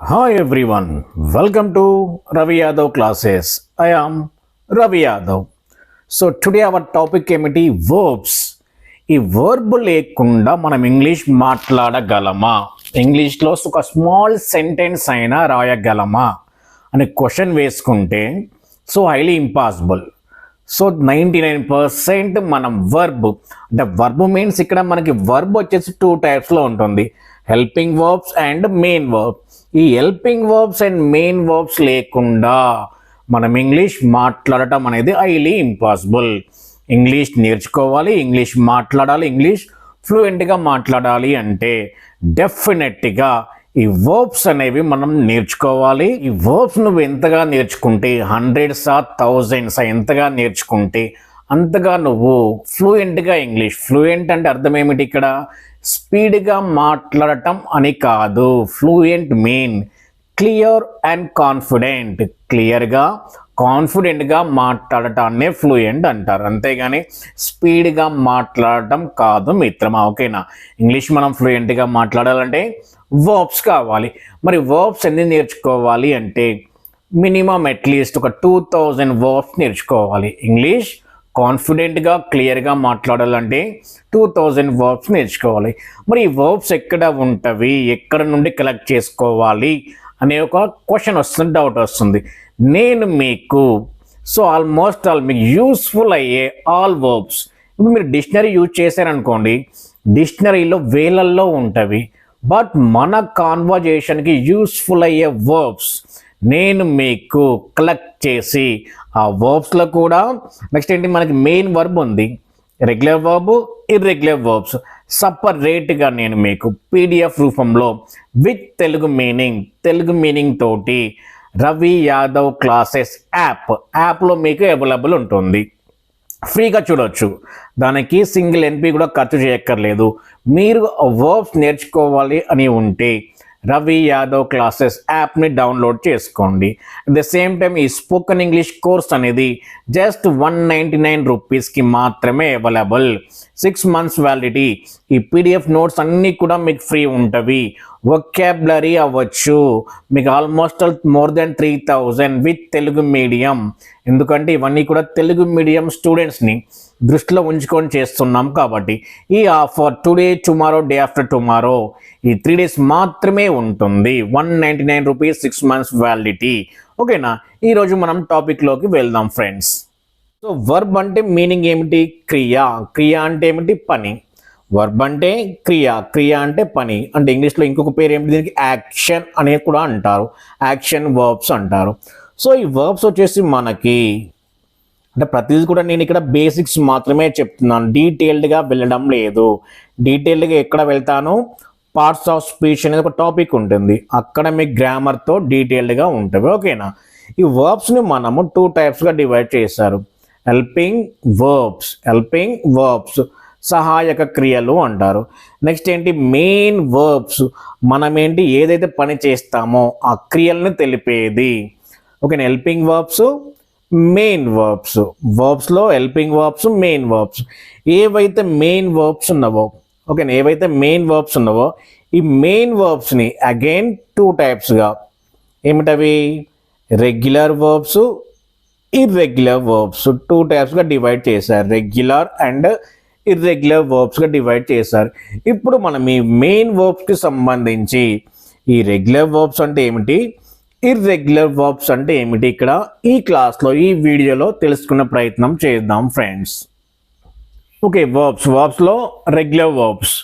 Hi everyone welcome to Ravi Yadav classes I am Ravi Yadav so today our topic ఏమిటి? Verbs ఈ verb లేకుండా మనం English మాట్లాడగలమా? ఇంగ్లీష్లో ఒక స్మాల్ సెంటెన్స్ అయినా రాయగలమా? అనే క్వశ్చన్ వేసుకుంటే so highly impossible so ninety nine percent మనం వర్బ్ అంటే వర్బ్ మీన్స్ ఇక్కడ మనకి వర్బ్ వచ్చేసి టూ టైప్స్లో ఉంటుంది. Helping verbs and main verb ఈ helping verbs and main verbs లేకుండా మనం ఇంగ్లీష్ మాట్లాడటం అనేది హైలీ ఇంపాసిబుల్ ఇంగ్లీష్ నేర్చుకోవాలి ఇంగ్లీష్ మాట్లాడాలి ఇంగ్లీష్ ఫ్లూయెంట్గా మాట్లాడాలి అంటే డెఫినెట్గా ఈ వర్బ్స్ అనేవి మనం నేర్చుకోవాలి. ఈ వర్బ్స్ నువ్వు ఎంతగా నేర్చుకుంటే హండ్రెడ్స్ ఆ థౌజండ్స్ ఎంతగా నేర్చుకుంటే అంతగా నువ్వు ఫ్లూయెంట్గా ఇంగ్లీష్ ఫ్లూయెంట్ అంటే అర్థం ఏమిటి ఇక్కడ? స్పీడ్గా మాట్లాడటం అని కాదు. Fluent mean clear and confident. క్లియర్గా కాన్ఫిడెంట్గా మాట్లాడటాన్నే ఫ్లూయెంట్ అంటారు. అంతేగాని స్పీడ్గా మాట్లాడటం కాదు మిత్రమా. ఓకేనా? ఇంగ్లీష్ మనం ఫ్లూయెంట్గా మాట్లాడాలంటే వర్బ్స్ కావాలి. మరి వర్బ్స్ ఎన్ని నేర్చుకోవాలి అంటే మినిమం అట్లీస్ట్ ఒక టూ థౌజండ్ వర్బ్స్ నేర్చుకోవాలి. ఇంగ్లీష్ కాన్ఫిడెంట్గా క్లియర్గా మాట్లాడాలంటే టూ థౌజండ్ వర్బ్స్ నేర్చుకోవాలి. మరి ఈ వర్బ్స్ ఎక్కడ ఉంటవి? ఎక్కడ నుండి కలెక్ట్ చేసుకోవాలి? అనే ఒక క్వశ్చన్ వస్తుంది డౌట్ వస్తుంది. నేను మీకు సో ఆల్మోస్ట్ ఆల్ మీకు యూస్ఫుల్ అయ్యే ఆల్ వర్బ్స్. ఇప్పుడు మీరు డిక్షనరీ యూజ్ చేశారనుకోండి డిక్షనరీలో వేలల్లో ఉంటవి. బట్ మన కాన్వర్జేషన్కి యూస్ఫుల్ అయ్యే వర్బ్స్ నేను మీకు కలెక్ట్ చేసి ఆ వర్బ్స్లో కూడా నెక్స్ట్ ఏంటి మనకి మెయిన్ వర్బ్ ఉంది. రెగ్యులర్ వర్బ్ ఇర్రెగ్యులర్ వర్బ్స్ సపరేట్గా నేను మీకు పీడిఎఫ్ రూపంలో with Telugu meaning Telugu meaning తోటి రవి యాదవ్ క్లాసెస్ యాప్ యాప్లో మీకు అవైలబుల్ ఉంటుంది. ఫ్రీగా చూడొచ్చు. దానికి సింగిల్ ఎన్పి కూడా ఖర్చు చేయక్కర్లేదు. మీరు వర్బ్స్ నేర్చుకోవాలి అని ఉంటే రవి యాదవ్ క్లాసెస్ యాప్ని డౌన్లోడ్ చేసుకోండి. అట్ ద సేమ్ టైం ఈ స్పోకెన్ ఇంగ్లీష్ కోర్స్ అనేది జస్ట్ వన్ నైంటీ నైన్ రూపీస్కి మాత్రమే అవైలబుల్. సిక్స్ మంత్స్ వ్యాలిడిటీ ఈ పీడిఎఫ్ నోట్స్ అన్నీ కూడా మీకు ఫ్రీ ఉంటవి. వొకాబులరీ అవ్వచ్చు. మీకు almost more than three thousand with Telugu medium ఎందుకంటే ఇవన్నీ కూడా తెలుగు మీడియం స్టూడెంట్స్ని దృష్టిలో ఉంచుకొని చేస్తున్నాం కాబట్టి ఈ offer today tomorrow day after tomorrow ఈ త్రీ డేస్ మాత్రమే ఉంటుంది. One ninety nine rupees six months validity ఓకేనా ఈరోజు మనం టాపిక్లోకి వెళ్దాం ఫ్రెండ్స్ సో వర్బ్ అంటే మీనింగ్ ఏమిటి? క్రియ. క్రియ అంటే ఏమిటి? పని. వర్బ్ అంటే క్రియ క్రియ అంటే పని. అంటే ఇంగ్లీష్లో ఇంకొక పేరు ఏమిటి? దీనికి యాక్షన్ అనేది కూడా అంటారు. యాక్షన్ వర్బ్స్ అంటారు. సో ఈ వర్బ్స్ వచ్చేసి మనకి అంటే ప్రతిదీ కూడా నేను ఇక్కడ బేసిక్స్ మాత్రమే చెప్తున్నాను. డీటెయిల్డ్గా వెళ్ళడం లేదు. డీటెయిల్డ్గా ఎక్కడ వెళ్తాను? పార్ట్స్ ఆఫ్ స్పీచ్ అనేది ఒక టాపిక్ ఉంటుంది. అక్కడ మీ గ్రామర్తో డీటెయిల్డ్గా ఉంటుంది. ఓకేనా ఈ వర్బ్స్ని మనము టూ టైప్స్గా డివైడ్ చేశారు. హెల్పింగ్ వర్బ్స్ హెల్పింగ్ వర్బ్స్ సహాయక క్రియలు అంటారు. నెక్స్ట్ ఏంటి? మెయిన్ వర్బ్స్ మనం ఏంటి ఏదైతే పని చేస్తామో ఆ క్రియలను తెలిపేది. Okay helping verbs main verbs వర్బ్స్లో helping verbs main verbs ఏవైతే మెయిన్ వర్బ్స్ ఉన్నావో ఓకే ఏవైతే మెయిన్ వర్బ్స్ ఉన్నావో ఈ మెయిన్ వర్బ్స్ని అగైన్ టూ టైప్స్గా ఏమిటవి? Regular verbs irregular verbs two టైప్స్గా divide చేశారు. రెగ్యులర్ అండ్ ఇర్రెగ్యులర్ వర్బ్స్గా డివైడ్ చేశారు ఇప్పుడు మనం ఈ మెయిన్ వర్బ్స్కి సంబంధించి ఈ రెగ్యులర్ వర్బ్స్ అంటే ఏమిటి? ఇర్రెగ్యులర్ వర్బ్స్ అంటే ఏమిటి? ఇక్కడ ఈ క్లాస్లో ఈ వీడియోలో తెలుసుకునే ప్రయత్నం చేద్దాం ఫ్రెండ్స్ ఓకే వర్బ్స్ వర్బ్స్లో రెగ్యులర్ వర్బ్స్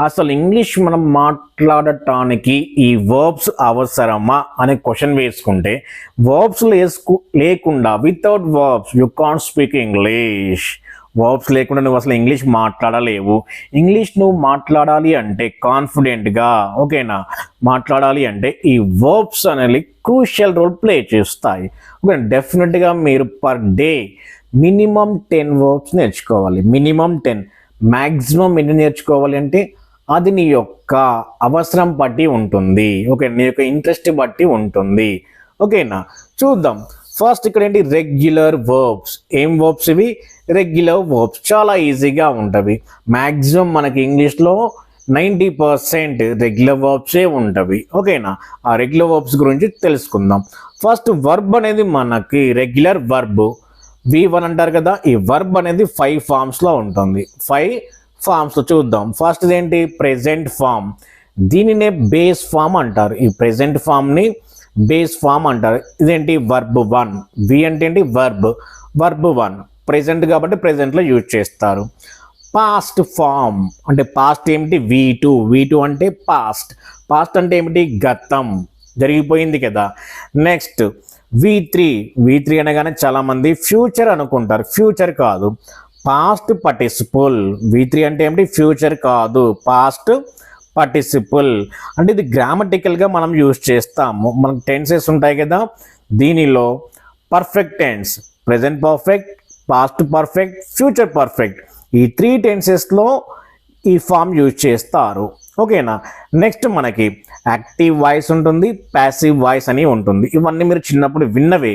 అసలు ఇంగ్లీష్ మనం మాట్లాడటానికి ఈ వర్బ్స్ అవసరమా అనే క్వశ్చన్ వేసుకుంటే వర్బ్స్ లేసుకు లేకుండా without verbs you can't speak English verbs లేకుండా నువ్వు అసలు ఇంగ్లీష్ మాట్లాడలేవు. ఇంగ్లీష్ నువ్వు మాట్లాడాలి అంటే కాన్ఫిడెంట్గా ఓకేనా? మాట్లాడాలి అంటే ఈ వర్బ్స్ అనేవి క్రూషియల్ రోల్ ప్లే చేస్తాయి. ఓకే డెఫినెట్గా మీరు per day minimum ten verbs నేర్చుకోవాలి. మినిమం టెన్ మ్యాక్సిమం ఎన్ని నేర్చుకోవాలి అంటే అది నీ యొక్క అవసరం బట్టి ఉంటుంది. ఓకే నీ యొక్క ఇంట్రెస్ట్ బట్టి ఉంటుంది. ఓకేనా? చూద్దాం. ఫస్ట్ ఇక్కడ ఏంటి? రెగ్యులర్ వర్బ్స్ ఏం వర్బ్స్ ఇవి? రెగ్యులర్ వర్బ్స్ చాలా ఈజీగా ఉంటవి. మ్యాక్సిమం మనకి ఇంగ్లీష్లో నైంటీ పర్సెంట్ రెగ్యులర్ వర్బ్సే ఉంటవి. ఓకేనా ఆ రెగ్యులర్ వర్బ్స్ గురించి తెలుసుకుందాం. ఫస్ట్ వర్బ్ అనేది మనకి రెగ్యులర్ వర్బ్ వి వన్ అంటారు కదా ఈ వర్బ్ అనేది ఫైవ్ ఫామ్స్లో ఉంటుంది. ఫైవ్ ఫామ్స్లో చూద్దాం. ఫస్ట్ ఏంటి? ప్రెజెంట్ ఫామ్ దీనినే బేస్ ఫామ్ అంటారు. ఈ ప్రెజెంట్ ఫామ్ని బేస్ ఫామ్ అంటారు. ఇదేంటి? వర్బ్ వన్ వి అంటే ఏంటి? వర్బ్ వర్బ్ వన్ ప్రెజెంట్ కాబట్టి ప్రెజెంట్లో యూజ్ చేస్తారు. పాస్ట్ ఫామ్ అంటే పాస్ట్ ఏమిటి? వీ టూ వి టూ అంటే పాస్ట్ పాస్ట్ అంటే ఏమిటి? గతం. జరిగిపోయింది కదా. Next V three V three అనగానే చాలామంది ఫ్యూచర్ అనుకుంటారు. ఫ్యూచర్ కాదు. పాస్ట్ పార్టిసిపుల్ వి త్రీ అంటే ఏమిటి? ఫ్యూచర్ కాదు. పాస్ట్ పార్టిసిపుల్ అంటే ఇది గ్రామటికల్గా మనం యూజ్ చేస్తాము. మనకు టెన్సెస్ ఉంటాయి కదా. దీనిలో perfect tense present perfect past perfect future perfect ఈ త్రీ టెన్సెస్లో ఈ ఫామ్ యూజ్ చేస్తారు. ఓకేనా నెక్స్ట్ మనకి యాక్టివ్ వాయిస్ ఉంటుంది ప్యాసివ్ వాయిస్ అని ఉంటుంది. ఇవన్నీ మీరు చిన్నప్పుడు విన్నవే.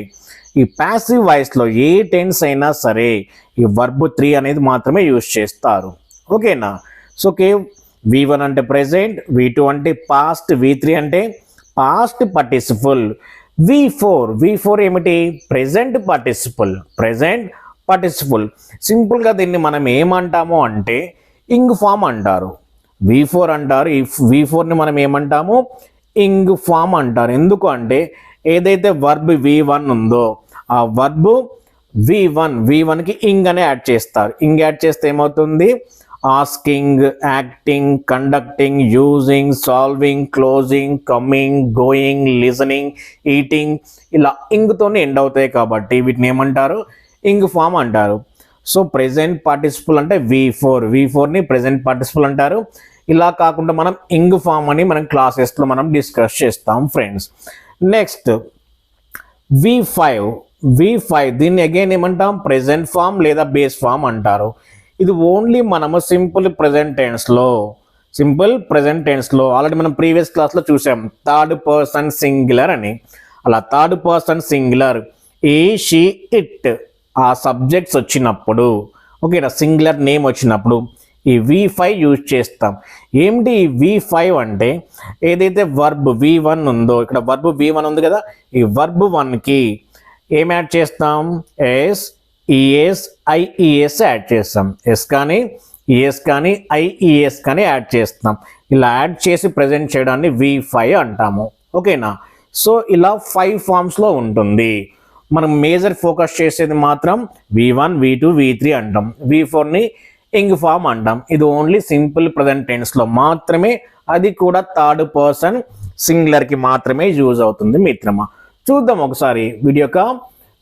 ఈ ప్యాసివ్ వాయిస్లో ఏ టెన్స్ అయినా సరే ఈ వర్బ్ త్రీ అనేది మాత్రమే యూజ్ చేస్తారు. ఓకేనా సో కే వి వన్ అంటే ప్రెజెంట్ వి టూ అంటే పాస్ట్ వి త్రీ అంటే past participle V four V four ఏమిటి? ప్రెజెంట్ పార్టిసిపుల్ ప్రెజెంట్ పార్టిసిపుల్ సింపుల్గా దీన్ని మనం ఏమంటాము అంటే ఇంగ్ ఫామ్ అంటారు. వి ఫోర్ అంటారు. ఈ వి ఫోర్ని మనం ఏమంటాము? ఇంగ్ ఫామ్ అంటారు. ఎందుకు అంటే ఏదైతే వర్బ్ వి వన్ ఉందో ఆ వర్బ్ వి వన్ వి వన్కి ఇంగ్ అనే యాడ్ చేస్తారు. ఇంగ్ యాడ్ చేస్తే ఏమవుతుంది? Asking acting conducting using solving closing coming going listening eating ఇలా ఇంగ్తోనే ఎండ్ అవుతాయి కాబట్టి వీటిని ఏమంటారు? ఇంగ్ ఫామ్ అంటారు. సో ప్రెజెంట్ పార్టిసిపుల్ అంటే వి ఫోర్ వి ఫోర్ని ప్రెజెంట్ పార్టిసిపుల్ అంటారు. ఇలా కాకుండా మనం ఇంగ్ ఫామ్ అని మనం క్లాసెస్లో మనం డిస్కస్ చేస్తాం friends next V five V five దీన్ని అగైన్ ఏమంటాం? ప్రెజెంట్ ఫామ్ లేదా బేస్ ఫామ్ అంటారు. ఇది ఓన్లీ మనము సింపుల్ ప్రెజెంట్ టెన్స్లో సింపుల్ ప్రెజెంట్ టెన్స్లో ఆల్రెడీ మనం ప్రీవియస్ క్లాస్లో చూసాం. థర్డ్ పర్సన్ సింగులర్ అని. అలా third person singular he she it ఆ సబ్జెక్ట్స్ వచ్చినప్పుడు ఓకేనా సింగులర్ నేమ్ వచ్చినప్పుడు ఈ వి ఫైవ్ యూజ్ చేస్తాం. ఏమిటి ఈ వి ఫైవ్ అంటే ఏదైతే వర్బ్ వి వన్ ఉందో ఇక్కడ వర్బ్ వి వన్ ఉంది కదా ఈ వర్బ్ వన్కి ఏం యాడ్ చేస్తాం? ఎస్ ఈఎస్ ఐఈఎస్ యాడ్ చేస్తాం. ఎస్ కానీ ఈఎస్ కానీ ఐఈఎస్ కానీ యాడ్ చేస్తాం. ఇలా యాడ్ చేసి ప్రజెంట్ చేయడాన్ని వి ఫైవ్ అంటాము. ఓకేనా? సో ఇలా ఫైవ్ ఫామ్స్లో ఉంటుంది. మనం మేజర్ ఫోకస్ చేసేది మాత్రం V one V two V three అంటాం. వి ఫోర్ని ఇంగ్ ఫామ్ అంటాం. ఇది ఓన్లీ సింపుల్ ప్రజెంట్ టెన్స్లో మాత్రమే అది కూడా థర్డ్ పర్సన్ సింగులర్కి మాత్రమే యూజ్ అవుతుంది మిత్రమా. చూద్దాం ఒకసారి వీడియో యొక్క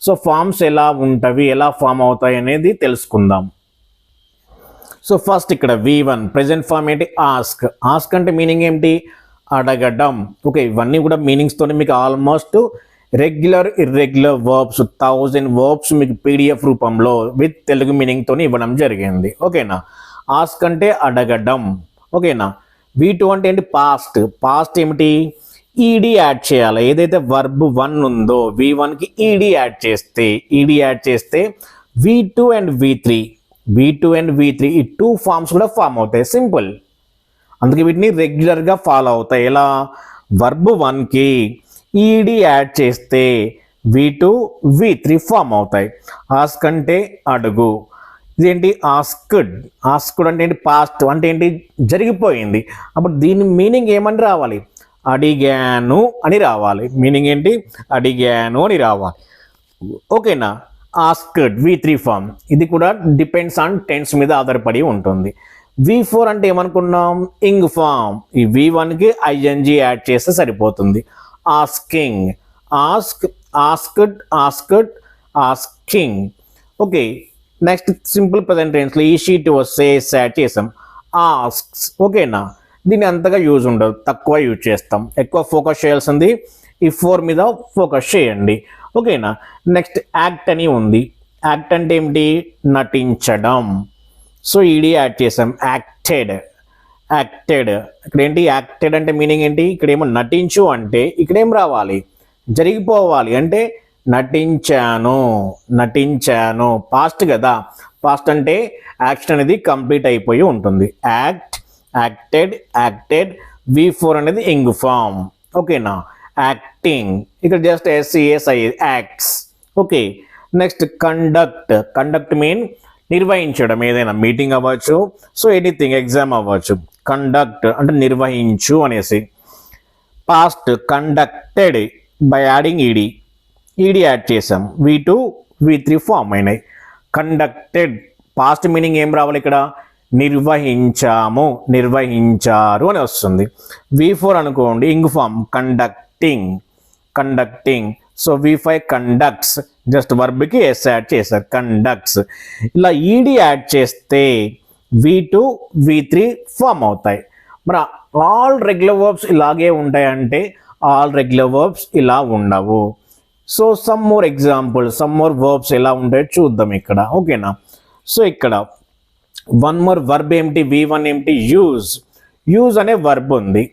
సో ఫామ్స్ ఎలా ఉంటవి ఎలా ఫామ్ అవుతాయి అనేది తెలుసుకుందాం. సో ఫస్ట్ ఇక్కడ వి వన్ ప్రజెంట్ ఫామ్ ఏంటి? ఆస్క్ ఆస్క్ అంటే మీనింగ్ ఏంటి? అడగడం. ఓకే ఇవన్నీ కూడా మీనింగ్స్తోనే మీకు almost regular irregular verbs thousand verbs మీకు పీడిఎఫ్ రూపంలో విత్ తెలుగు మీనింగ్తో ఇవ్వడం జరిగింది. ఓకేనా? ఆస్క్ అంటే అడగడం. ఓకేనా? వి టూ అంటే ఏంటి? పాస్ట్ పాస్ట్ ఏమిటి? ఈడీ యాడ్ చేయాలి. ఏదైతే వర్బ్ వన్ ఉందో వి వన్కి ఈడీ యాడ్ చేస్తే ఈడీ యాడ్ చేస్తే V two and V three V two and V three ఈ టూ ఫామ్స్ కూడా ఫామ్ అవుతాయి. సింపుల్ అందుకే వీటిని రెగ్యులర్గా ఫాలో అవుతాయి. ఎలా? వర్బ్ వన్కి ఈడి యాడ్ చేస్తే V two V three form అవుతాయి. ఆస్క్ అంటే అడుగు. ఇదేంటి? ఆస్క్డ్. ఆస్క్డ్ అంటే ఏంటి? పాస్ట్. అంటే ఏంటి? జరిగిపోయింది. అప్పుడు దీని మీనింగ్ ఏమని రావాలి? అడిగాను అని రావాలి. మీనింగ్ ఏంటి? అడిగాను అని రావాలి. ఓకేనా? ఆస్క్డ్. V three form. ఇది కూడా డిపెండ్స్ ఆన్ టెన్స్ మీద ఆధారపడి ఉంటుంది. వి ఫోర్ అంటే ఏమనుకున్నాం? Ing form. ఈ వి వన్కి ఐఎన్జి యాడ్ చేస్తే సరిపోతుంది. Asking ask asked asked asking okay next simple present టెన్స్లో ఈ షీట్ వస్తే యాడ్ చేసాం. ఆస్క్స్ ఓకేనా దీన్ని అంతగా యూజ్ ఉండదు తక్కువ యూజ్ చేస్తాం. ఎక్కువ ఫోకస్ చేయాల్సింది ఈ ఫోర్ మీద ఫోకస్ చేయండి. ఓకేనా నెక్స్ట్ యాక్ట్ అని ఉంది. యాక్ట్ అంటే ఏమిటి? నటించడం. సో ఈడీ యాడ్ చేసాం. యాక్టెడ్ యాక్టెడ్ ఇక్కడ ఏంటి యాక్టెడ్ అంటే మీనింగ్ ఏంటి? ఇక్కడ ఏమో నటించు అంటే ఇక్కడ ఏం రావాలి? జరిగిపోవాలి. అంటే నటించాను నటించాను. పాస్ట్ కదా? పాస్ట్ అంటే యాక్షన్ అనేది కంప్లీట్ అయిపోయి ఉంటుంది. Act acted acted V four అనేది ఇంగ్ ఫామ్ ఓకేనా యాక్టింగ్ ఇక్కడ just ఎస్సిఎస్ఐ acts okay next conduct conduct mean నిర్వహించడం. ఏదైనా మీటింగ్ అవ్వచ్చు. సో ఎనీథింగ్ ఎగ్జామ్ అవ్వచ్చు. కండక్ట్ అంటే నిర్వహించు అనేసి. Past conducted by adding ED ED add చేసాం V two V three form అయినాయి. కండక్టెడ్ పాస్ట్ మీనింగ్ ఏం రావాలి ఇక్కడ? నిర్వహించాము నిర్వహించారు అని వస్తుంది. వి ఫోర్ అనుకోండి ing form conducting conducting so V five conducts just వర్బ్కి S add చేశారు కండక్ట్స్ ఇలా ఈడీ యాడ్ చేస్తే V two V three form అవుతాయి. మరి ఆల్ రెగ్యులర్ వర్బ్స్ ఇలాగే ఉంటాయంటే ఆల్ రెగ్యులర్ వర్బ్స్ ఇలా ఉండవు. So some more example some more verbs ఎలా ఉంటాయో చూద్దాం ఇక్కడ. ఓకేనా సో ఇక్కడ వన్ మోర్ వర్బ్ ఏమిటి? వి వన్ ఏమిటి? యూజ్ యూజ్ అనే వర్బ్ ఉంది.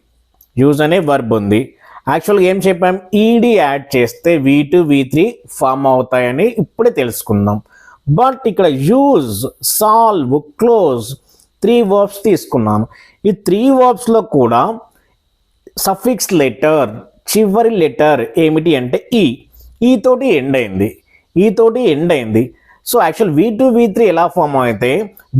యూజ్ అనే వర్బ్ ఉంది. యాక్చువల్గా ఏం చెప్పాం? ఈడీ యాడ్ చేస్తే V two V three form అవుతాయని ఇప్పుడే తెలుసుకుందాం. బట్ ఇక్కడ use solve close three verbs తీసుకున్నాను. ఈ త్రీ వర్బ్స్లో కూడా సఫిక్స్ లెటర్ చివరి లెటర్ ఏమిటి అంటే e. e ఈ ఈతోటి ఎండ్ అయింది. E ఈతోటి ఎండ్ అయింది. So actual V two V three ఎలా ఫామ్ అయితే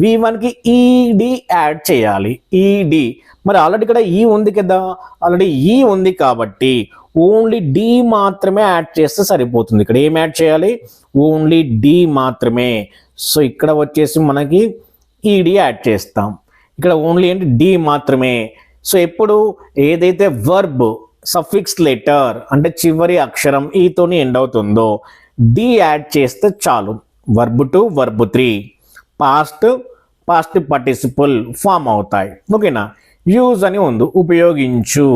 వి వన్కి ఈడి యాడ్ చేయాలి. ఈడి మరి ఆల్రెడీ ఇక్కడ ఈ ఉంది కదా. ఆల్రెడీ ఈ ఉంది కాబట్టి ఓన్లీ డి మాత్రమే యాడ్ చేస్తే సరిపోతుంది. ఇక్కడ ఏం యాడ్ చేయాలి? ఓన్లీ డి మాత్రమే. సో ఇక్కడ వచ్చేసి మనకి ఈడి యాడ్ చేస్తాం. ఇక్కడ ఓన్లీ ఏంటి? డి మాత్రమే. సో ఎప్పుడు? ఏదైతే వర్బ్ సఫిక్స్ లెటర్ అంటే చివరి అక్షరం ఈతోని ఎండ్ అవుతుందో డి యాడ్ చేస్తే చాలు. Verb two verb three past past participle form అవుతాయి. ఓకేనా? యూజ్ అని ఉంది. ఉపయోగించు.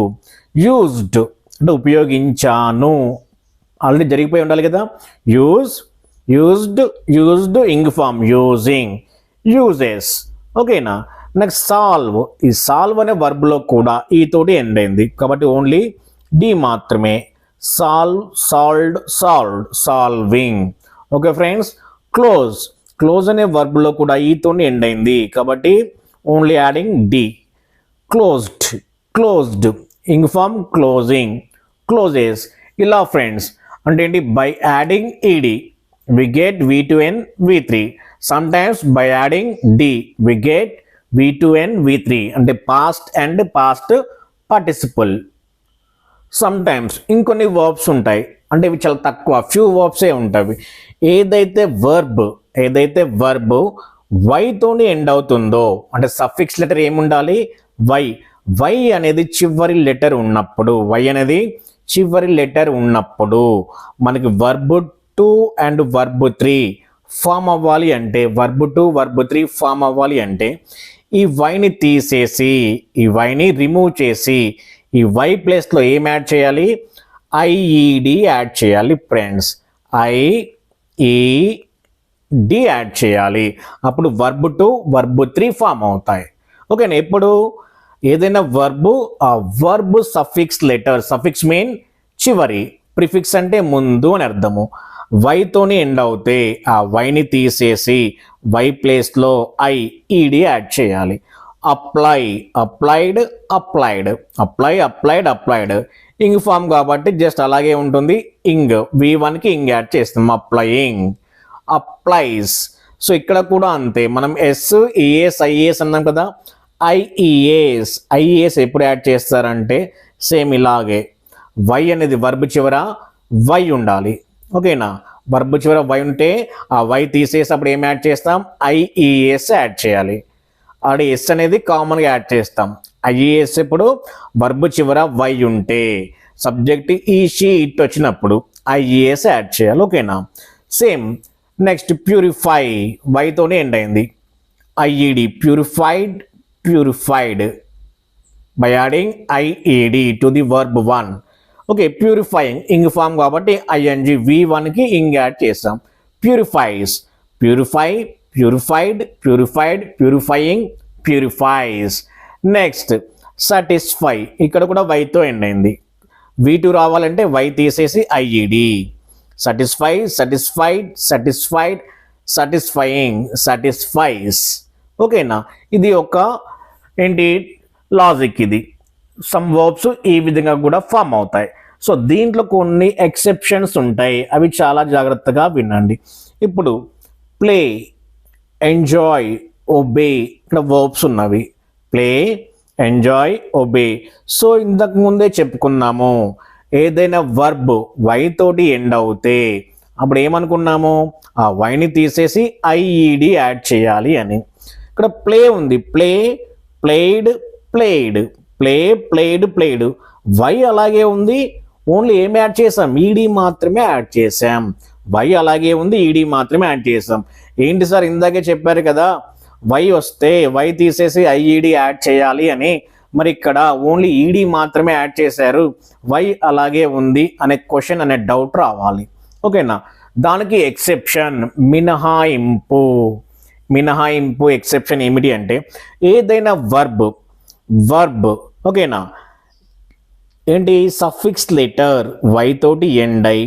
యూజ్డ్ అంటే ఉపయోగించాను. ఆల్రెడీ జరిగిపోయి ఉండాలి కదా. Use used used ing form using uses ఓకేనా నెక్స్ట్ సాల్వ్ ఈ సాల్వ్ అనే వర్బ్లో కూడా ఈ తోటి ఎండ్ అయింది. కాబట్టి ఓన్లీ డి మాత్రమే. Solve solved solved solving okay friends close close అనే వర్బ్లో కూడా ఈతోని ఎండ్ అయింది. కాబట్టి only adding D closed closed ing form closing closes ఇలా ఫ్రెండ్స్ అంటే ఏంటి? By adding ED we get V two and V three sometimes by adding D we get V two and V three అంటే past and past participle sometimes ఇంకొన్ని verbs ఉంటాయి. అంటే ఇవి చాలా తక్కువ. ఫ్యూ వర్బ్సే ఉంటాయి. ఏదైతే వర్బ్ ఏదైతే వర్బ్ వైతోని ఎండ్ అవుతుందో అంటే సఫిక్స్ లెటర్ ఏముండాలి? వై వై అనేది చివరి లెటర్ ఉన్నప్పుడు వై అనేది చివరి లెటర్ ఉన్నప్పుడు మనకి verb two and verb three form అవ్వాలి అంటే verb two verb three form అవ్వాలి అంటే ఈ వైని తీసేసి ఈ వైని రిమూవ్ చేసి ఈ వై ప్లేస్లో ఏం యాడ్ చేయాలి? ఐఈడి యాడ్ చేయాలి friends I E D add చేయాలి. అప్పుడు verb two verb three form అవుతాయి. ఓకేనా ఎప్పుడు ఏదైనా వర్బు ఆ verb suffix letter suffix mean చివరి ప్రిఫిక్స్ అంటే ముందు అని అర్థము. వైతోని ఎండ్ అవుతే ఆ వైని తీసేసి వై ప్లేస్లో ఐ ఈడి యాడ్ చేయాలి. Apply applied applied apply applied applied ing form కాబట్టి జస్ట్ అలాగే ఉంటుంది. ఇంగ్ వి వన్కి ఇంగ్ యాడ్ చేస్తాం. అప్లయింగ్ అప్లైస్ సో ఇక్కడ కూడా అంతే. మనం ఎస్ ఈఎస్ ఐఏఎస్ అన్నాం కదా. ఐఈఏఎస్ ఐఏఎస్ ఎప్పుడు యాడ్ చేస్తారంటే సేమ్ ఇలాగే. వై అనేది వర్బ్ చివర వై ఉండాలి. ఓకేనా? వర్బ్ చివర వై ఉంటే ఆ వై తీసేసినప్పుడు ఏం యాడ్ చేస్తాం? ఐఈఎస్ యాడ్ చేయాలి. అక్కడ ఎస్ అనేది కామన్గా యాడ్ చేస్తాం. ఐఏఎస్ ఇప్పుడు వర్బ్ చివర వై ఉంటే. సబ్జెక్ట్ ఈ షీ ఇట్ వచ్చినప్పుడు ఐఈఎస్ యాడ్ చేయాలి. ఓకేనా? సేమ్. Next purify. వైతోనే ఎండ్ అయింది. IED purified purified by adding IED to the verb one okay purifying ing form కాబట్టి ఐఎన్జి వి వన్కి ఇంగ్ యాడ్ చేస్తాం. Purifies purify purified purified purifying purifies next satisfy ఇక్కడ కూడా వైతో end అయింది. V two రావాలంటే Y తీసేసి IED satisfy satisfied satisfied satisfying satisfies ఓకేనా ఇది ఒక ఏంటి? లాజిక్ ఇది. సమ్ వర్బ్స్ ఈ విధంగా కూడా ఫామ్ అవుతాయి. సో దీంట్లో కొన్ని ఎక్సెప్షన్స్ ఉంటాయి. అవి చాలా జాగ్రత్తగా వినండి. ఇప్పుడు ప్లే ఎంజాయ్ ఒబే ఇక్కడ వర్బ్స్ ఉన్నవి. ప్లే ఎంజాయ్ ఒబే సో ఇంతకు ముందే చెప్పుకున్నాము. ఏదైనా వర్బ్ వై తోటి ఎండ్ అవుతే అప్పుడు ఏమనుకున్నాము? ఆ వైని తీసేసి ఐఈడి యాడ్ e చేయాలి అని. ఇక్కడ ప్లే ఉంది. Play played played play played played. Y అలాగే ఉంది. ఓన్లీ ఏం యాడ్ చేసాం? ఈడీ మాత్రమే యాడ్ చేసాం. వై అలాగే ఉంది. ఈడీ మాత్రమే యాడ్ చేసాం. ఏంటి సార్? ఇందాకే చెప్పారు కదా వై వస్తే వై తీసేసి ఐఈడి యాడ్ చేయాలి అని. మరి ఇక్కడ ఓన్లీ ఈడీ మాత్రమే యాడ్ చేశారు. వై అలాగే ఉంది అనే క్వశ్చన్ అనే డౌట్ రావాలి. ఓకేనా? దానికి ఎక్సెప్షన్ మినహాయింపు. మినహాయింపు ఎక్సెప్షన్ ఏమిటి అంటే ఏదైనా వర్బ్ వర్బ్ ఓకేనా ఏంటి? సఫిక్స్ లెటర్ వై తోటి ఎండ్ అయి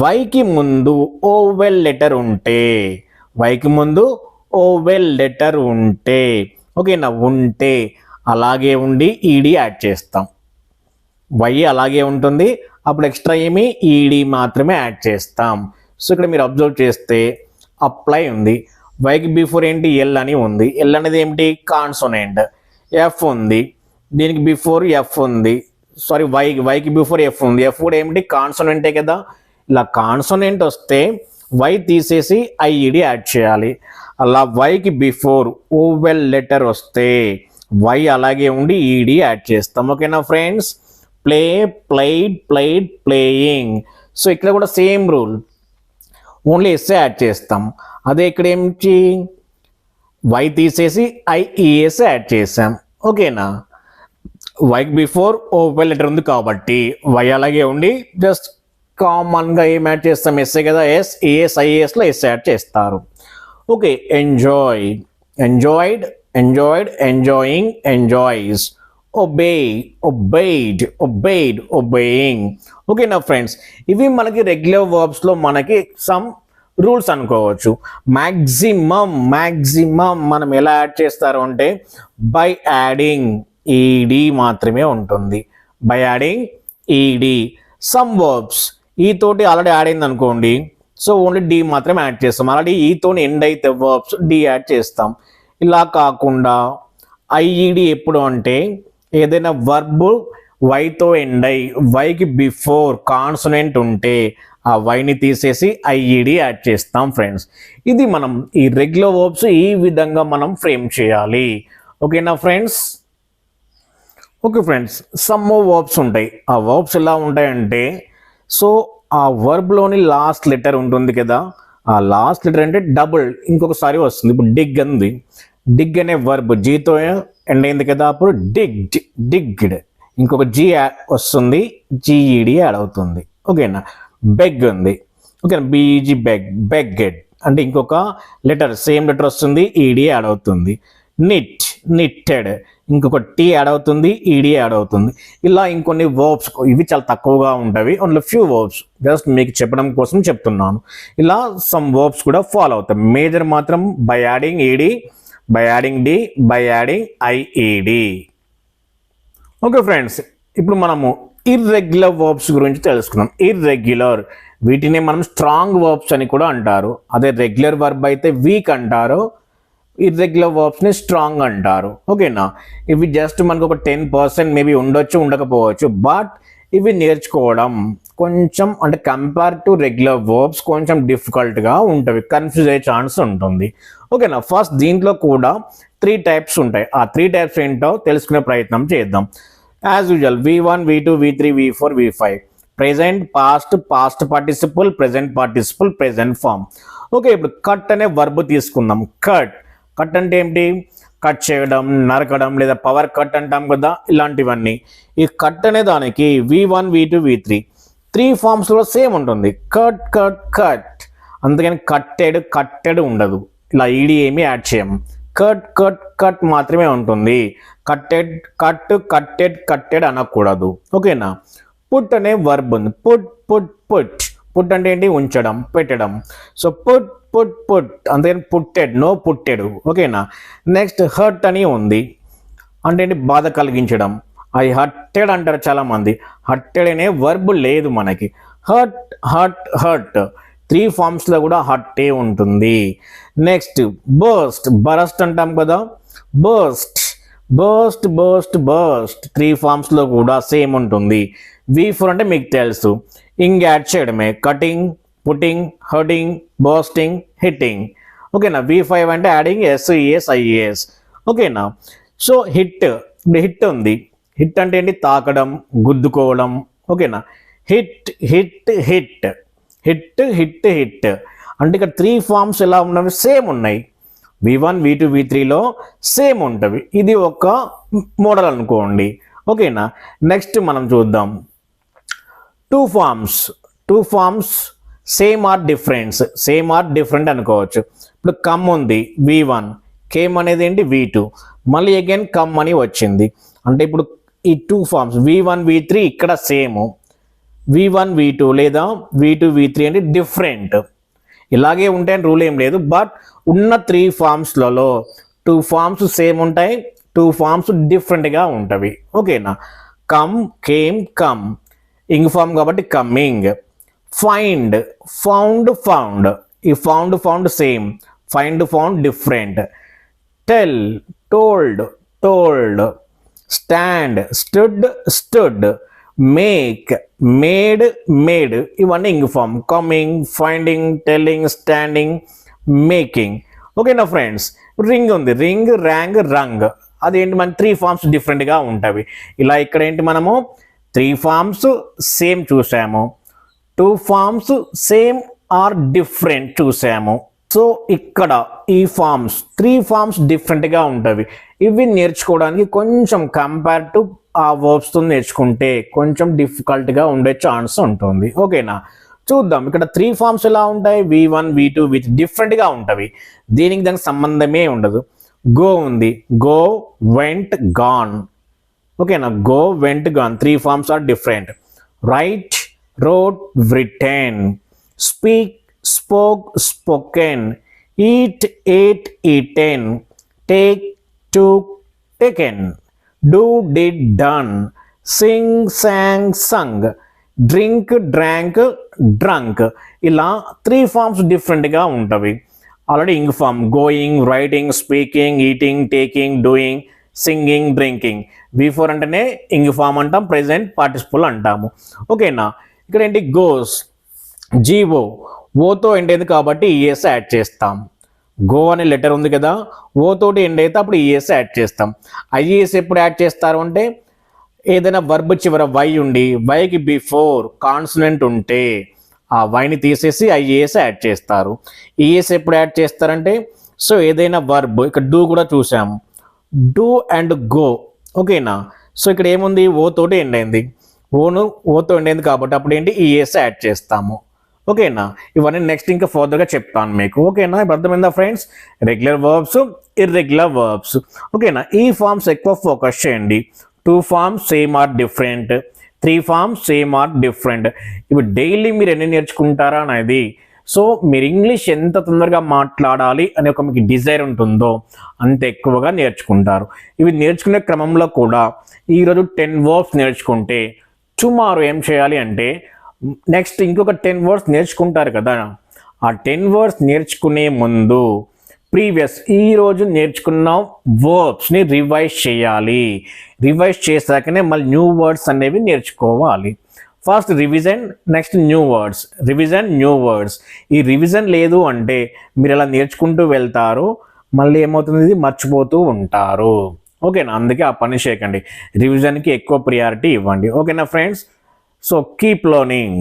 వైకి ముందు ఓవెల్ లెటర్ ఉంటే వైకి ముందు ఓవెల్ లెటర్ ఉంటే ఓకేనా ఉంటే అలాగే ఉండి ఈడీ యాడ్ చేస్తాం. వై అలాగే ఉంటుంది అప్పుడు ఎక్స్ట్రా ఏమి? ఈడీ మాత్రమే యాడ్ చేస్తాం. సో ఇక్కడ మీరు అబ్జర్వ్ చేస్తే అప్లై ఉంది. వైకి బిఫోర్ ఏంటి? ఎల్ అని ఉంది. ఎల్ అనేది ఏమిటి? కాన్సోనెంట్ ఎఫ్ ఉంది. దీనికి బిఫోర్ ఎఫ్ ఉంది. సారీ వై వైకి బిఫోర్ ఎఫ్ ఉంది. ఎఫ్ కూడా ఏమిటి? కాన్సోనెంటే కదా. ఇలా కాన్సోనెంట్ వస్తే వై తీసేసి ఐఈడి యాడ్ చేయాలి. అలా వైకి బిఫోర్ ఓవెల్ లెటర్ వస్తే వై అలాగే ఉండి ఈడి యాడ్ చేస్తాం. ఓకేనా friends? Play played played playing so ఇక్కడ కూడా same rule only SA add చేస్తాం. అదే ఇక్కడ ఏమిటి వై తీసేసి ఐఈఎస్ యాడ్ చేసాం ఓకేనా? వైక్ బిఫోర్ ఓపెన్ లెటర్ ఉంది కాబట్టి వై అలాగే ఉండి జస్ట్ కామన్గా ఏం యాడ్ చేస్తాం? ఎస్ఏ కదా? ఎస్ ఏఎస్ ఐఏఎస్లో ఎస్ యాడ్ చేస్తారు. Okay enjoy enjoyed enjoyed enjoying enjoys obey obeyed obeyed obeying okay నా ఫ్రెండ్స్ ఇవి మనకి రెగ్యులర్ వర్బ్స్లో మనకి సమ్ రూల్స్ అనుకోవచ్చు. మ్యాక్సిమం మ్యాక్సిమం మనం ఎలా యాడ్ చేస్తారు అంటే బై యాడింగ్ ఈడి మాత్రమే ఉంటుంది. By adding ED some verbs E తోటి ఆల్రెడీ యాడ్ అయింది అనుకోండి. సో ఓన్లీ డి మాత్రమే యాడ్ చేస్తాం. ఆల్రెడీ ఈతో ఎండ్ అయితే వర్బ్స్ డి యాడ్ చేస్తాం. ఇలా కాకుండా ఐఈడి ఎప్పుడు అంటే ఏదైనా వర్బ్ వైతో ఎండ్ అయి వైకి బిఫోర్ కాన్సనెంట్ ఉంటే ఆ వైని తీసేసి ఐఈడి యాడ్ చేస్తాం ఫ్రెండ్స్ ఇది మనం ఈ రెగ్యులర్ వర్బ్స్ ఈ విధంగా మనం ఫ్రేమ్ చేయాలి. ఓకేనా friends okay friends some verbs ఉంటాయి. ఆ వర్బ్స్ ఎలా ఉంటాయంటే సో ఆ వర్బ్లోని లాస్ట్ లెటర్ ఉంటుంది కదా ఆ లాస్ట్ లెటర్ అంటే డబుల్ ఇంకొకసారి వస్తుంది. ఇప్పుడు డిగ్ అంది. డిగ్ అనే వర్బ్ జీతో ఎండ్ అయింది కదా అప్పుడు డిగ్ డిగ్డ్ ఇంకొక జీ వస్తుంది జీఈడి యాడ్ అవుతుంది. ఓకేనా బెగ్ ఉంది. ఓకేనా? BG beg begged. అంటే ఇంకొక లెటర్ సేమ్ లెటర్ వస్తుంది ఈడి యాడ్ అవుతుంది. Knit knitted. ఇంకొక టీ యాడ్ అవుతుంది ఈడి యాడ్ అవుతుంది. ఇలా ఇంకొన్ని వర్బ్స్ ఇవి చాలా తక్కువగా ఉంటాయి ఓన్లీ ఫ్యూ వర్బ్స్ జస్ట్ మీకు చెప్పడం కోసం చెప్తున్నాను. ఇలా సమ్ వర్బ్స్ కూడా ఫాలో అవుతాయి. మేజర్ మాత్రం by adding ED by adding D by adding IED okay friends ఇప్పుడు మనము ఇర్రెగ్యులర్ వర్బ్స్ గురించి తెలుసుకుందాం ఇర్రెగ్యులర్ వీటిని మనం స్ట్రాంగ్ వర్బ్స్ అని కూడా అంటారు. అదే రెగ్యులర్ వర్బ్ అయితే వీక్ అంటారు. ఇర్రెగ్యులర్ వర్బ్స్ని స్ట్రాంగ్ అంటారు. ఓకేనా ఇవి జస్ట్ మనకు ఒక టెన్ పర్సెంట్ మేబీ ఉండొచ్చు ఉండకపోవచ్చు. బట్ ఇవి నేర్చుకోవడం కొంచెం అంటే కంపేర్ టు రెగ్యులర్ వర్బ్స్ కొంచెం డిఫికల్ట్గా ఉంటుంది కన్ఫ్యూజ్ అయ్యే ఛాన్స్ ఉంటుంది. ఓకేనా ఫస్ట్ దీంట్లో కూడా త్రీ టైప్స్ ఉంటాయి. ఆ త్రీ టైప్స్ ఏంటో తెలుసుకునే ప్రయత్నం చేద్దాం. As usual V one V two V three V four V five present past past participle present participle present form okay ఇప్పుడు కట్ అనే వర్బ్ తీసుకుందాం. కట్ కట్ అంటే ఏంటి కట్ చేయడం నరకడం లేదా పవర్ కట్ అంటాం కదా ఇలాంటివన్నీ. ఈ కట్ అనే దానికి V one V two V three three ఫామ్స్లో same ఉంటుంది. కట్ కట్ కట్ అందుకని కట్టెడ్ కట్టెడ్ ఉండదు. ఇలా ఈడి ఏమీ యాడ్ చేయం కట్ కట్ కట్ మాత్రమే ఉంటుంది. కట్టెడ్ కట్ కట్టెడ్ కట్టెడ్ అనకూడదు. ఓకేనా? పుట్ అనే వర్బ్ ఉంది. Put put put. పుట్ అంటే ఏంటి? ఉంచడం పెట్టడం. So put put put. అంతే పుట్టెడ్ నో పుట్టెడు. ఓకేనా? నెక్స్ట్ హర్ట్ అని ఉంది. అంటే ఏంటి? బాధ కలిగించడం. ఐ హర్టెడ్ అంటారు చాలా మంది హర్టెడ్ అనే వర్బ్ లేదు మనకి. Hurt hurt hurt. త్రీ ఫామ్స్లో కూడా హర్టే ఉంటుంది. Next burst. బరస్ట్ అంటాం కదా? Burst. Burst burst burst three ఫామ్స్లో కూడా సేమ్ ఉంటుంది. వి ఫోర్ అంటే మీకు తెలుసు. ఇంగ్ యాడ్ చేయడమే. Cutting putting hurting bursting hitting ఓకేనా? వి ఫైవ్ అంటే యాడింగ్ ఎస్ఈఎస్ ఐఏఎస్ ఓకేనా? సో హిట్ ఇప్పుడు హిట్ ఉంది. హిట్ అంటే ఏంటి? తాకడం గుద్దుకోవడం. ఓకేనా? Hit hit hit hit hit hit అంటే ఇక్కడ త్రీ ఫామ్స్ ఎలా ఉన్నవి? సేమ్ ఉన్నాయి. వి వన్ వి టూ వి త్రీలో సేమ్ ఉంటుంది. ఇది ఒక మోడల్ అనుకోండి. ఓకేనా నెక్స్ట్ మనం చూద్దాం. Two forms two forms same or differents same or different అనుకోవచ్చు. ఇప్పుడు కమ్ ఉంది వి వన్ కేమ్ అనేది ఏంటి? వి టూ మళ్ళీ అగైన్ కమ్ అని వచ్చింది. అంటే ఇప్పుడు ఈ two forms V one V three ఇక్కడ same V one V two లేదా వి టూ వి త్రీ అంటే డిఫరెంట్ ఇలాగే ఉంటాయని రూల్ ఏం లేదు. బట్ ఉన్న త్రీ ఫార్మ్స్లలో టూ ఫార్మ్స్ సేమ్ ఉంటాయి టూ ఫార్మ్స్ డిఫరెంట్గా ఉంటవి. ఓకేనా come came come ing form కాబట్టి కమ్మింగ్ ఫైండ్ ఫౌండ్ ఫౌండ్ ఈ found found same find found different tell told told stand stood stood make made made ఇవన్నీ ing form coming finding telling standing making. ఓకేనా friends ring ఉంది. Ring rang rung అదేంటి? మన three forms డిఫరెంట్గా ఉంటవి ఇలా ఇక్కడ ఏంటి మనము? త్రీ ఫార్మ్స్ సేమ్ చూసాము. Two forms same or different చూసాము. సో ఇక్కడ ఈ ఫార్మ్స్ త్రీ ఫార్మ్స్ డిఫరెంట్గా ఉంటవి ఇవి నేర్చుకోవడానికి కొంచెం కంపేర్ టు ఆ వర్బ్స్తో నేర్చుకుంటే కొంచెం డిఫికల్ట్గా ఉండే ఛాన్స్ ఉంటుంది. ఓకేనా చూద్దాం. ఇక్కడ త్రీ ఫార్మ్స్ ఎలా ఉంటాయి? V one V two with డిఫరెంట్గా ఉంటవి దీనికి దానికి సంబంధమే ఉండదు. గో ఉంది. గో వెంట్ గాన్ ఓకేనా? Go went gone three forms or different write rode written speak spoke spoken eat ate eaten take took taken do did done sing sang sung drink drank drunk ఇలా three forms డిఫరెంట్గా ఉంటవి. Already ing form going writing speaking eating taking doing singing drinking V four అంటేనే ing form అంటాం present participle అంటాము. ఓకేనా ఇక్కడ ఏంటి? Goes GO ఓతో end అయింది కాబట్టి ఈఎస్ యాడ్ చేస్తాం. గో అనే లెటర్ ఉంది కదా ఓ తోటి ఎండ్ అయితే అప్పుడు ఈఎస్ యాడ్ చేస్తాం. ఐఈఎస్ ఎప్పుడు యాడ్ చేస్తారు అంటే ఏదైనా వర్బ్ చివర వై ఉండి వైకి బిఫోర్ కాన్సనెంట్ ఉంటే ఆ వైని తీసేసి ఐఏఎస్ యాడ్ చేస్తారు. ఈఎస్ ఎప్పుడు యాడ్ చేస్తారంటే సో ఏదైనా వర్బ్ ఇక్కడ డూ కూడా చూసాము డూ అండ్ గో ఓకేనా సో ఇక్కడ ఏముంది? ఓ తోటి ఎండ్ అయింది. ఓను ఓతో ఎండ్ అయింది కాబట్టి అప్పుడు ఏంటి? ఈఎస్ యాడ్ చేస్తాము. ఓకేనా ఇవన్నీ నెక్స్ట్ ఇంకా ఫర్దర్గా చెప్తాను మీకు. ఓకేనా ఇప్పుడు అర్థమైందా friends regular verbs irregular verbs ఓకేనా ఈ ఫార్మ్స్ ఎక్కువ ఫోకస్ చేయండి. Two forms same or different three forms same or different ఇవి డైలీ మీరు ఎన్ని నేర్చుకుంటారా అనేది? సో మీరు ఇంగ్లీష్ ఎంత తొందరగా మాట్లాడాలి అనే ఒక మీకు డిజైర్ ఉంటుందో అంత ఎక్కువగా నేర్చుకుంటారు. ఇవి నేర్చుకునే క్రమంలో కూడా ఈరోజు టెన్ వర్బ్స్ నేర్చుకుంటే టుమారో ఏం చేయాలి అంటే నెక్స్ట్ ఇంకొక టెన్ వర్డ్స్ నేర్చుకుంటారు కదా? ఆ టెన్ వర్డ్స్ నేర్చుకునే ముందు ప్రీవియస్ ఈ రోజు నేర్చుకున్న వర్బ్స్ని రివైజ్ చేయాలి. రివైజ్ చేశాకనే మళ్ళీ న్యూ వర్డ్స్ అనేవి నేర్చుకోవాలి. First revision next new words revision new words ఈ రివిజన్ లేదు అంటే మీరు ఇలా నేర్చుకుంటూ వెళ్తారు మళ్ళీ ఏమవుతుంది? ఇది మర్చిపోతూ ఉంటారు. ఓకేనా అందుకే ఆ పని చేయకండి. రివిజన్కి ఎక్కువ ప్రియారిటీ ఇవ్వండి. ఓకేనా ఫ్రెండ్స్ సో కీప్ లర్నింగ్